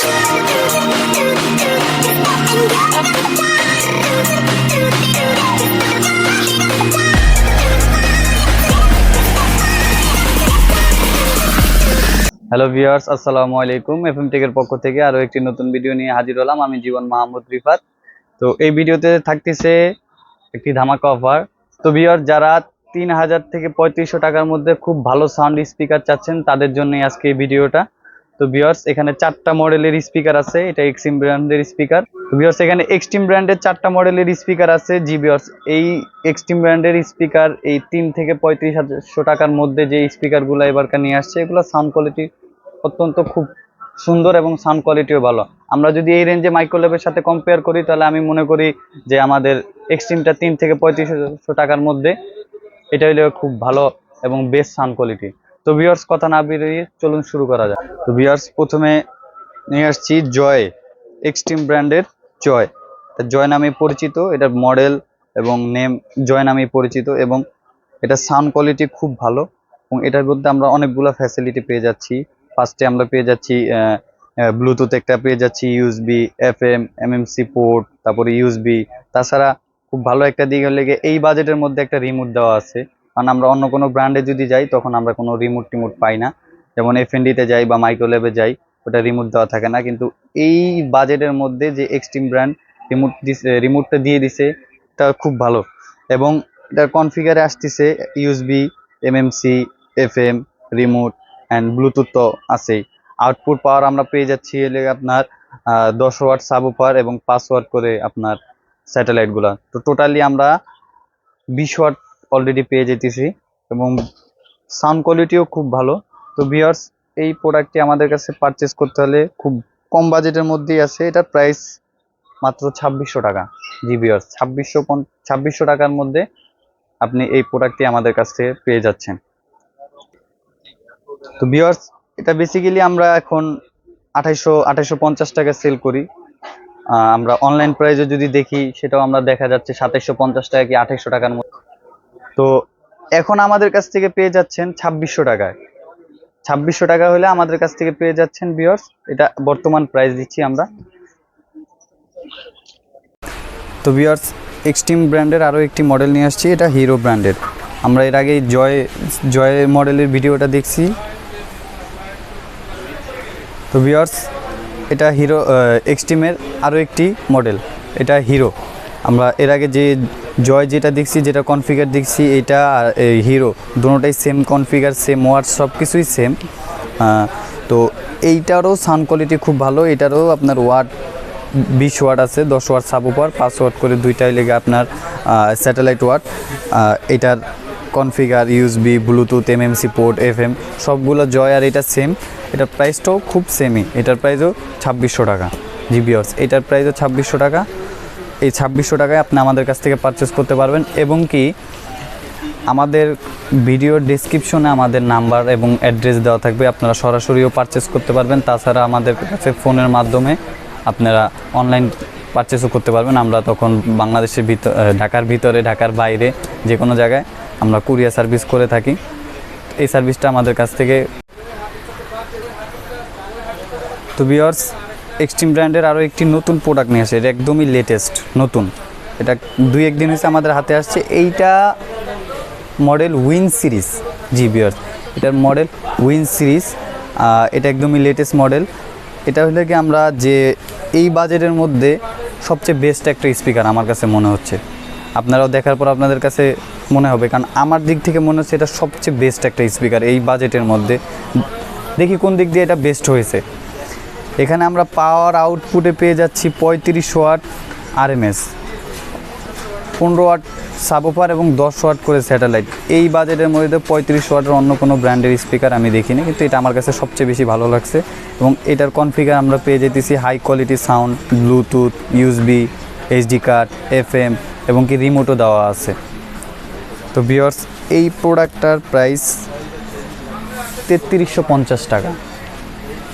Hello viewers আসসালামু আলাইকুম FM টেকের পক্ষ থেকে আরও একটি নতুন ভিডিও নিয়ে হাজির হলাম। আমি জীবন মাহমুদ রিফাত। তো এই ভিডিওতে থাকতেছে একটি ধামাকা অফার তো ভিউয়ার যারা তিন হাজার থেকে পঁয়ত্রিশশো টাকার মধ্যে খুব ভালো সাউন্ড স্পিকার চাচ্ছেন, তাদের জন্যই আজকে এই ভিডিওটা তো ভিউয়ার্স এখানে চারটা মডেলের স্পিকার আছে, এটা এক্সট্রিম ব্র্যান্ডের স্পিকার তো ভিউয়ার্স এখানে এক্সট্রিম ব্র্যান্ডের চারটা মডেলের স্পিকার আছে। জি ভিউয়ার্স এই এক্সট্রিম ব্র্যান্ডের স্পিকার এই তিন থেকে পঁয়ত্রিশ হাজারশো টাকার মধ্যে যে স্পিকারগুলো এবারকার নিয়ে আসছে, এগুলো সাউন্ড কোয়ালিটি অত্যন্ত খুব সুন্দর এবং সাউন্ড কোয়ালিটিও ভালো। আমরা যদি এই রেঞ্জে মাইক্রোলেভের সাথে কম্পেয়ার করি, তাহলে আমি মনে করি যে আমাদের এক্সট্রিমটা তিন থেকে পঁয়ত্রিশশো টাকার মধ্যে, এটা হলো খুব ভালো এবং বেস্ট সাউন্ড কোয়ালিটি তো ভিউয়ার্স কথা না বেরিয়ে চলুন শুরু করা যায় তো ভিউয়ার্স প্রথমে নিয়ে আসছি জয় এক্সট্রিম ব্র্যান্ডের জয়। জয় নামে পরিচিত এটার মডেল এবং নেম জয় নামে পরিচিত এবং এটা সাউন্ড কোয়ালিটি খুব ভালো এবং এটার মধ্যে আমরা অনেকগুলো ফ্যাসিলিটি পেয়ে যাচ্ছি। ফার্স্টে আমরা পেয়ে যাচ্ছি ব্লুটুথ একটা পেয়ে যাচ্ছি ইউএসবি এফএম এমএমসি পোর্ট তারপরে ইউএসবি তাছাড়া খুব ভালো একটা দিক হলে এই বাজেটের মধ্যে একটা রিমোট দেওয়া আছে। কারণ আমরা অন্য কোনো ব্র্যান্ডে যদি যাই, তখন আমরা কোনো রিমোট টিমোট পাই না। যেমন এফএনডিতে যাই বা মাইক্রোলেভে যাই, ওটা রিমোট দেওয়া থাকে না। কিন্তু এই বাজেটের মধ্যে যে এক্সট্রিম ব্র্যান্ড রিমোট দিছে রিমোটটা দিয়ে দিছে এটা খুব ভালো। এবং এটার কনফিগারে আসতেছে USB MMC FM remote and bluetooth তো আছেই। আউটপুট পাওয়ার আমরা পেয়ে যাচ্ছি এলে আপনার দশ ওয়াট সাবুপার এবং পাঁচ ওয়াট করে আপনার স্যাটেলাইটগুলা তো টোটালি আমরা বিশ ওয়াট অলরেডি পেয়ে যেতেছি এবং সাউন্ড কোয়ালিটিও খুব ভালো। তো ভিউয়ার্স এই প্রোডাক্টটি আমাদের কাছে পারচেস করতে হলে খুব কম বাজেটের মধ্যেই আছে। এটার প্রাইস মাত্র ছাব্বিশশো টাকা। জি ভিউয়ার্স ছাব্বিশশো ছাব্বিশশো টাকার মধ্যে আপনি এই প্রোডাক্টটি আমাদের কাছ থেকে পেয়ে যাচ্ছেন। তো ভিউয়ার্স এটা বেসিক্যালি আমরা এখন আঠাইশো আঠাইশো পঞ্চাশ টাকা সেল করি। আমরা অনলাইন প্রাইসে যদি দেখি, সেটাও আমরা দেখা যাচ্ছে সাতাইশশো পঞ্চাশ টাকা কি আঠাইশশো টাকার মধ্যে তো এখন আমাদের কাছ থেকে পেয়ে যাচ্ছেন ছাব্বিশশো টাকায়। ছাব্বিশশো টাকা হলে আমাদের কাছ থেকে পেয়ে যাচ্ছেন ভিউয়ার্স এটা বর্তমান প্রাইস দিচ্ছি আমরা। তো ভিউয়ার্স এক্সট্রিম ব্র্যান্ডের আরও একটি মডেল নিয়ে আসছি, এটা হিরো ব্র্যান্ডের আমরা এর আগে জয় জয় মডেলের ভিডিওটা দেখছি। তো ভিউয়ার্স এটা হিরো এক্সট্রিমের আরও একটি মডেল এটা হিরো আমরা এর আগে যে জয় যেটা দেখছি, যেটা কনফিগার দেখছি, এটা আর হিরো দুটোটাই সেম কনফিগার সেম ওয়ার্ড সব কিছুই সেম তো এইটারও সাউন্ড কোয়ালিটি খুব ভালো, এটারও আপনার ওয়াট বিশ ওয়াট আছে, দশ ওয়ার্ড ওয়াট সাবুপার পাঁচ ওয়াট করে দুইটাই লেগে আপনার স্যাটেলাইট ওয়াট এটার configure USB bluetooth MMC port FM সবগুলো জয় আর এটা সেম এটার প্রাইসটাও খুব সেমই এটার প্রাইসও ছাব্বিশশো টাকা। জিবিওস এটার প্রাইসও ছাব্বিশশো টাকা। এই ছাব্বিশশো টাকায় আপনি আমাদের কাছ থেকে পারচেস করতে পারবেন এবং কি আমাদের ভিডিও ডিসক্রিপশনে আমাদের নাম্বার এবং অ্যাড্রেস দেওয়া থাকবে। আপনারা সরাসরিও পারচেস করতে পারবেন। তাছাড়া আমাদের কাছে ফোনের মাধ্যমে আপনারা অনলাইন পারচেসও করতে পারবেন। আমরা তখন বাংলাদেশের ভিতর ঢাকার ভিতরে, ঢাকার বাইরে যে কোনো জায়গায় আমরা কুরিয়ার সার্ভিস করে থাকি। এই সার্ভিসটা আমাদের কাছ থেকে তো বিয়ার্স এক্সট্রিম ব্র্যান্ডের আরও একটি নতুন প্রোডাক্ট নিয়ে আসে। এটা একদমই লেটেস্ট নতুন। এটা দুই একদিন হয়েছে আমাদের হাতে আসছে। এইটা মডেল উইন সিরিজ জি বিয়ার্স এটার মডেল উইন সিরিজ এটা একদমই লেটেস্ট মডেল এটা হলে কি আমরা যে এই বাজেটের মধ্যে সবচেয়ে বেস্ট একটা স্পিকার আমার কাছে মনে হচ্ছে। আপনারাও দেখার পর আপনাদের কাছে মনে হবে, কারণ আমার দিক থেকে মনে হচ্ছে এটা সবচেয়ে বেস্ট একটা স্পিকার এই বাজেটের মধ্যে। দেখি কোন দিক দিয়ে এটা বেস্ট হয়েছে। এখানে আমরা পাওয়ার আউটপুটে পেয়ে যাচ্ছি পঁয়ত্রিশ ওয়াট আরএমএস পনেরো ওয়াট সাবোফার এবং দশ ওয়াট করে স্যাটেলাইট এই বাজেটের মধ্যে পঁয়ত্রিশ ওয়াটের অন্য কোনো ব্র্যান্ডের স্পিকার আমি দেখিনি, কিন্তু এটা আমার কাছে সবচেয়ে বেশি ভালো লাগছে এবং এটার কনফিগার আমরা পেয়ে যেতেছি high quality sound bluetooth USB HD card FM এবং কি রিমোটও দেওয়া আছে। তো বিয়ার্স এই প্রোডাক্টটার প্রাইস তেত্রিশশো পঞ্চাশ টাকা।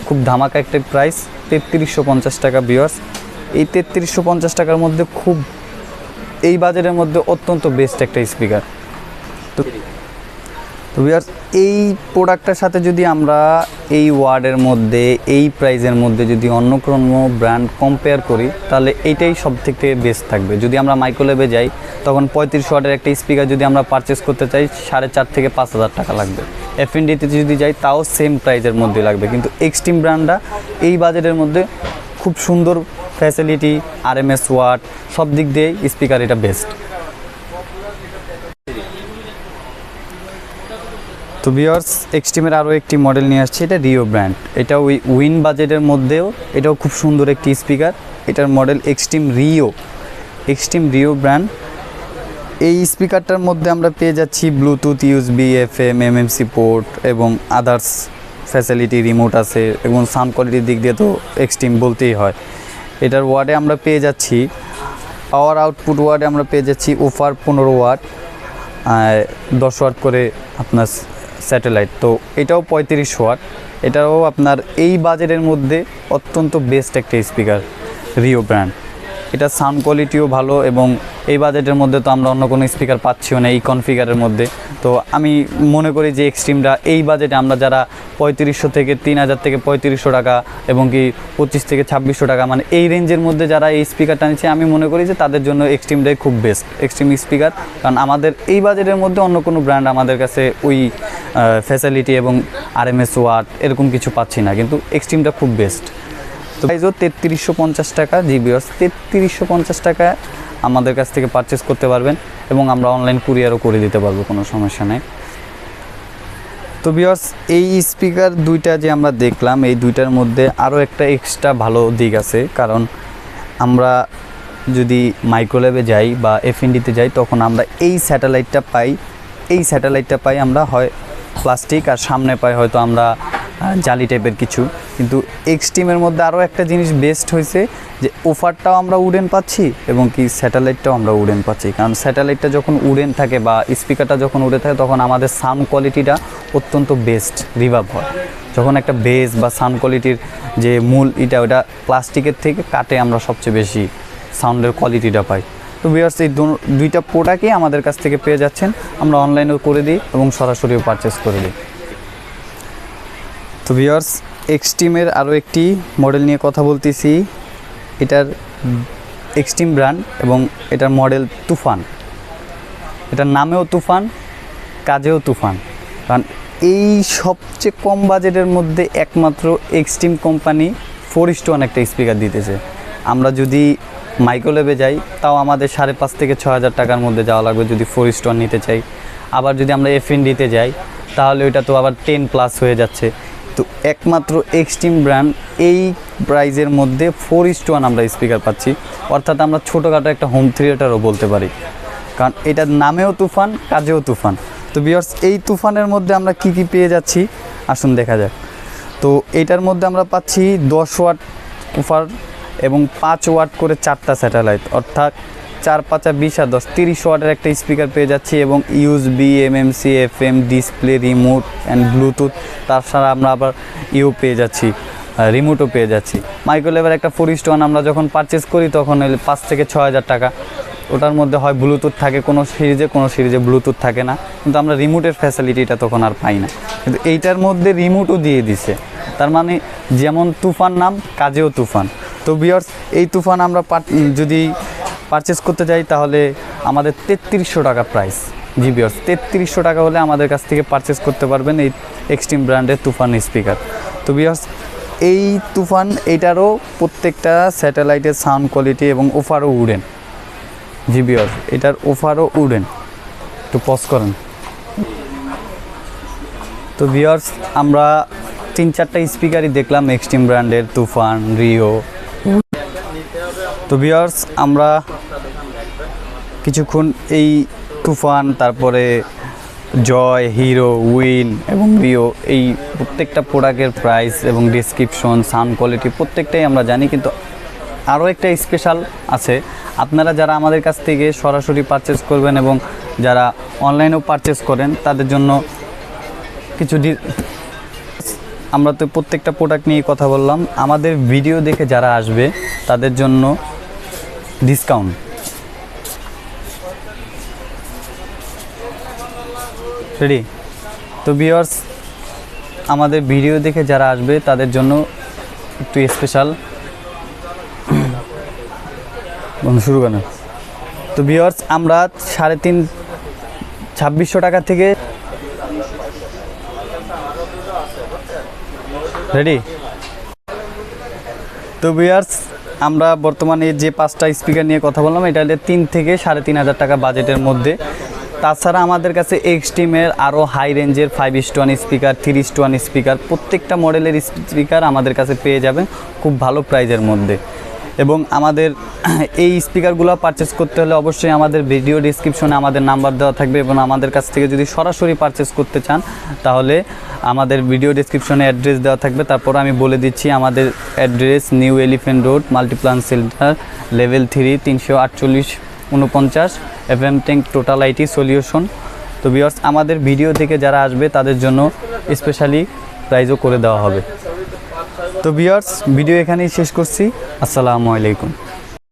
খুব ধামাকা একটা প্রাইস তেত্রিশশো পঞ্চাশ টাকা বিয়ার্স এই তেত্রিশশো পঞ্চাশ টাকার মধ্যে খুব, এই বাজারের মধ্যে অত্যন্ত বেস্ট একটা স্পিকার তো তো ভিউয়ার্স এই প্রোডাক্টটার সাথে যদি আমরা এই ওয়ার্ডের মধ্যে, এই প্রাইজের মধ্যে যদি অন্য কোনো ব্র্যান্ড কম্পেয়ার করি, তাহলে এইটাই সব থেকে বেস্ট থাকবে। যদি আমরা মাইক্রোলেভে যাই, তখন পঁয়ত্রিশ ওয়ার্ডের একটা স্পিকার যদি আমরা পারচেস করতে চাই, সাড়ে চার থেকে পাঁচ হাজার টাকা লাগবে। এফ ডিতে যদি যাই, তাও সেম প্রাইজের মধ্যে লাগবে। কিন্তু এক্সট্রিম ব্র্যান্ডটা এই বাজেটের মধ্যে খুব সুন্দর facility R M S watt সব দিক দিয়েই স্পিকার এটা বেস্ট তো বিয়ার্স এক্সট্রিমের আরও একটি মডেল নিয়ে আসছে, এটা রিও ব্র্যান্ড এটা ওই উইন বাজেটের মধ্যেও এটাও খুব সুন্দর একটি স্পিকার এটার model extreme Rio extreme Rio brand এই স্পিকারটার মধ্যে আমরা পেয়ে যাচ্ছি bluetooth USB F M MMC port এবং আদার্স ফ্যাসিলিটি রিমোট আছে এবং সাউন্ড কোয়ালিটির দিক দিয়ে তো এক্সট্রিম বলতেই হয়। এটার ওয়ার্ডে আমরা পেয়ে যাচ্ছি পাওয়ার আউটপুট ওয়ার্ডে আমরা পেয়ে যাচ্ছি ওফার পনেরো ওয়াট দশ ওয়াট করে আপনার স্যাটেলাইট তো এটাও পঁয়ত্রিশ ওয়াট এটাও আপনার এই বাজেটের মধ্যে অত্যন্ত বেস্ট একটা স্পিকার রিও ব্র্যান্ড এটা সাউন্ড কোয়ালিটিও ভালো এবং এই বাজেটের মধ্যে তো আমরা অন্য কোনো স্পিকার পাচ্ছিও না এই কনফিগারের মধ্যে। তো আমি মনে করি যে এক্সট্রিমটা এই বাজেটে আমরা যারা পঁয়ত্রিশশো থেকে তিন হাজার থেকে পঁয়ত্রিশশো টাকা এবং কি পঁচিশ থেকে ছাব্বিশশো টাকা মানে এই রেঞ্জের মধ্যে যারা এই স্পিকারটা নিচ্ছে, আমি মনে করি যে তাদের জন্য এক্সট্রিমটাই খুব বেস্ট এক্সট্রিম স্পিকার কারণ আমাদের এই বাজেটের মধ্যে অন্য কোনো ব্র্যান্ড আমাদের কাছে ওই ফ্যাসিলিটি এবং আরএমএস ওয়াট এরকম কিছু পাচ্ছি না। কিন্তু এক্সট্রিমটা খুব বেস্ট তো তেত্রিশশো পঞ্চাশ টাকা জিবিওস তেত্রিশশো পঞ্চাশ টাকা আমাদের কাছ থেকে পারচেস করতে পারবেন এবং আমরা অনলাইন কুরিয়ারও করে দিতে পারব, কোনো সমস্যা নেই। তো বিয়স এই স্পিকার দুইটা যে আমরা দেখলাম, এই দুইটার মধ্যে আরও একটা এক্সট্রা ভালো দিক আছে। কারণ আমরা যদি মাইক্রোলেভে যাই বা এফএনডিতে যাই, তখন আমরা এই স্যাটেলাইটটা পাই, এই স্যাটেলাইটটা পাই আমরা হয় প্লাস্টিক আর সামনে পাই হয়তো আমরা জালি টাইপের কিছু। কিন্তু এক্সট্রিমের মধ্যে আরও একটা জিনিস বেস্ট হয়েছে যে, ওফারটাও আমরা উডেন পাচ্ছি এবং কি স্যাটেলাইটটাও আমরা উডেন পাচ্ছি। কারণ স্যাটেলাইটটা যখন উডেন থাকে বা স্পিকারটা যখন উড়ে থাকে, তখন আমাদের সাউন্ড কোয়ালিটিটা অত্যন্ত বেস্ট রিভাব হয়। যখন একটা বেস বা সাউন্ড কোয়ালিটির যে মূল এটা ওটা প্লাস্টিকের থেকে কাটে আমরা সবচেয়ে বেশি সাউন্ডের কোয়ালিটিটা পাই। তো ভিউয়ার্স এই দুইটা প্রোডাক্টই আমাদের কাছ থেকে পেয়ে যাচ্ছেন। আমরা অনলাইনেও করে দিই এবং সরাসরিও পারচেস করে দিই। তো ভিউয়ার্স এক্সট্রিমের আরও একটি মডেল নিয়ে কথা বলতেছি। এটার এক্সট্রিম ব্র্যান্ড এবং এটার মডেল তুফান। এটার নামেও তুফান, কাজেও তুফান। কারণ এই সবচেয়ে কম বাজেটের মধ্যে একমাত্র extreme company four is to one একটা স্পিকার দিতেছে। আমরা যদি মাইক্রোলেভে যাই, তাও আমাদের সাড়ে পাঁচ থেকে ছ হাজার টাকার মধ্যে যাওয়া লাগবে যদি ফোর ওয়ান নিতে চাই। আবার যদি আমরা এফএনডিতে যাই, তাহলে ওইটা তো আবার টেন প্লাস হয়ে যাচ্ছে। তো একমাত্র এক্সট্রিম ব্র্যান্ড এই প্রাইজের মধ্যে ফোর ইস্ট ওয়ান আমরা স্পিকার পাচ্ছি। অর্থাৎ আমরা ছোটোখাটো একটা হোম থিয়েটারও বলতে পারি। কারণ এটার নামেও তুফান, কাজেও তুফান। তো বিয়ার্স এই তুফানের মধ্যে আমরা কি কি পেয়ে যাচ্ছি? আসুন দেখা যাক। তো এটার মধ্যে আমরা পাচ্ছি দশ ওয়াট উফার এবং পাঁচ ওয়াট করে চারটা স্যাটেলাইট অর্থাৎ চার, পাঁচা বিশ, আর দশ, তিরিশ ওয়াটের একটা স্পিকার পেয়ে যাচ্ছি এবং USB MMC F M display remote and bluetooth তাছাড়া আমরা আবার ইউ পেয়ে যাচ্ছি রিমোটও পেয়ে যাচ্ছি। মাইক্রোলেভের একটা ফোর ওয়ান আমরা যখন পারচেস করি তখন পাঁচ থেকে ছ হাজার টাকা। ওটার মধ্যে হয় ব্লুটুথ থাকে, কোনো সিরিজে কোনো সিরিজে ব্লুটুথ থাকে না। কিন্তু আমরা রিমোটের ফ্যাসিলিটিটা তখন আর পাই না। কিন্তু এইটার মধ্যে রিমোটও দিয়ে দিছে। তার মানে যেমন তুফান নাম, কাজেও তুফান। তো বিয়ার্স এই তুফান আমরা যদি পারচেস করতে যাই, তাহলে আমাদের তেত্রিশশো টাকা প্রাইস জি বিয়ার্স তেত্রিশশো টাকা হলে আমাদের কাছ থেকে পারচেস করতে পারবেন এই এক্সট্রিম ব্র্যান্ডের তুফান স্পিকার তো বিয়ার্স এই তুফান এইটারও প্রত্যেকটা স্যাটেলাইটের সাউন্ড কোয়ালিটি এবং ওফারও উড়েন। জি বিয়ার্স এটার ওফারও উড়েন। একটু পজ করেন। তো ভিওর্স আমরা তিন চারটা স্পিকারই দেখলাম এক্সট্রিম ব্র্যান্ডের তুফান, রিও। তো ভিওর্স আমরা কিছুক্ষণ এই তুফান, তারপরে জয় হিরো উইন এবং রিও এই প্রত্যেকটা প্রোডাক্টের প্রাইস এবং ডিসক্রিপশন সাউন্ড কোয়ালিটি প্রত্যেকটাই আমরা জানি, কিন্তু আরও একটা স্পেশাল আছে। আপনারা যারা আমাদের কাছ থেকে সরাসরি পারচেস করবেন এবং যারা অনলাইনেও পারচেস করেন, তাদের জন্য কিছু আমরা তো প্রত্যেকটা প্রোডাক্ট নিয়ে কথা বললাম। আমাদের ভিডিও দেখে যারা আসবে, তাদের জন্য ডিসকাউন্ট রেডি তো বিয়ার্স আমাদের ভিডিও দেখে যারা আসবে, তাদের জন্য একটু স্পেশাল শুরু করেন তো বিয়ার্স আমরা সাড়ে তিন, ছাব্বিশশো টাকা থেকে রেডি তো ভিউয়ার্স আমরা বর্তমানে যে পাঁচটা স্পিকার নিয়ে কথা বললাম, এটা তিন থেকে সাড়ে তিন হাজার টাকা বাজেটের মধ্যে। তাছাড়া আমাদের কাছে এক্সট্রিমের আরও হাই রেঞ্জের five is to one speaker three is to one speaker প্রত্যেকটা মডেলের স্পিকার আমাদের কাছে পেয়ে যাবেন খুব ভালো প্রাইজের মধ্যে। এবং আমাদের এই স্পিকারগুলো পারচেস করতে হলে অবশ্যই আমাদের ভিডিও ডিসক্রিপশনে আমাদের নাম্বার দেওয়া থাকবে এবং আমাদের কাছ থেকে যদি সরাসরি পারচেস করতে চান, তাহলে আমাদের ভিডিও ডিসক্রিপশনে অ্যাড্রেস দেওয়া থাকবে। তারপর আমি বলে দিচ্ছি আমাদের address New Elephant Road Multiplan Center level three তিনশো আটচল্লিশ, উনপঞ্চাশ F M tank total IT solution তো বিয়ার্স আমাদের ভিডিও থেকে যারা আসবে, তাদের জন্য স্পেশালি প্রাইজও করে দেওয়া হবে। তো বিয়ার্স ভিডিও এখানেই শেষ করছি। আসসালামু আলাইকুম।